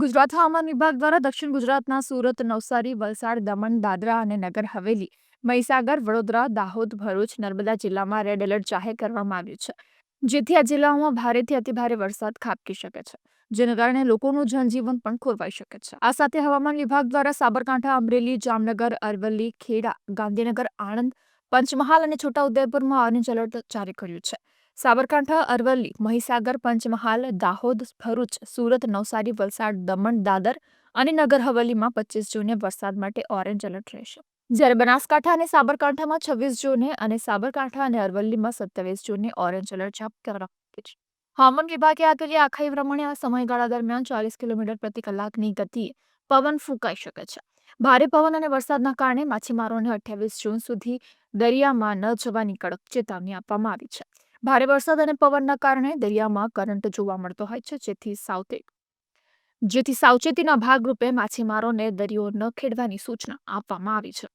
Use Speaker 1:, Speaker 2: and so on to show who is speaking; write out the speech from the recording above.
Speaker 1: ગુજરાત હવામાન વિભાગ દ્વારા દક્ષિણ ગુજરાતના સુરત, નવસારી, વલસાડ, દમણ, દાદરા અને નગર હવેલી, મહીસાગર, વડોદરા, દાહોદ, ભરૂચ, નર્મદા જિલ્લામાં રેડ એલર્ટ જાહેર કરવામાં આવ્યું છે, જેથી આ જિલ્લાઓમાં ભારેથી અતિભારે વરસાદ ખાબકી શકે છે, જેના કારણે લોકોનું જનજીવન પણ ખોરવાઈ શકે છે. આ સાથે હવામાન વિભાગ દ્વારા સાબરકાંઠા, અમરેલી, જામનગર, અરવલ્લી, ખેડા, ગાંધીનગર, આણંદ, પંચમહાલ અને છોટાઉદેપુરમાં ઓરેન્જ એલર્ટ જારી કર્યું છે. સાબરકાંઠા, અરવલ્લી, મહીસાગર, પંચમહાલ, દાહોદ, ભરૂચ, સુરત, નવસારી, વલસાડ, દમણ, દાદર અને નગર હવેલીમાં પચીસ જૂને વરસાદ માટે ઓરેન્જ એલર્ટ રહેશે. જ્યારે બનાસકાંઠા અને સાબરકાંઠામાં છવ્વીસ જૂને અને સાબરકાંઠા અને અરવલ્લીમાં સત્યાવીસ જૂને ઓરેન્જ એલર્ટ જાહેર કરવામાં છે હવામાન વિભાગે આપેલી આખાઈ પ્રમાણે આ સમયગાળા દરમિયાન ચાલીસ કિલોમીટર પ્રતિ કલાકની ગતિએ પવન ફૂંકાઈ શકે છે. ભારે પવન અને વરસાદના કારણે માછીમારોને અઠ્યાવીસ જૂન સુધી દરિયામાં ન જવાની કડક ચેતવણી આપવામાં આવી છે. ભારે વરસાદ અને પવનના કારણે દરિયામાં કરંટ જોવા મળતો હોય છે, જેથી સાવચેત જેથી સાવચેતીના ભાગરૂપે માછીમારોને દરિયો ન ખેડવાની સૂચના આપવામાં આવી છે.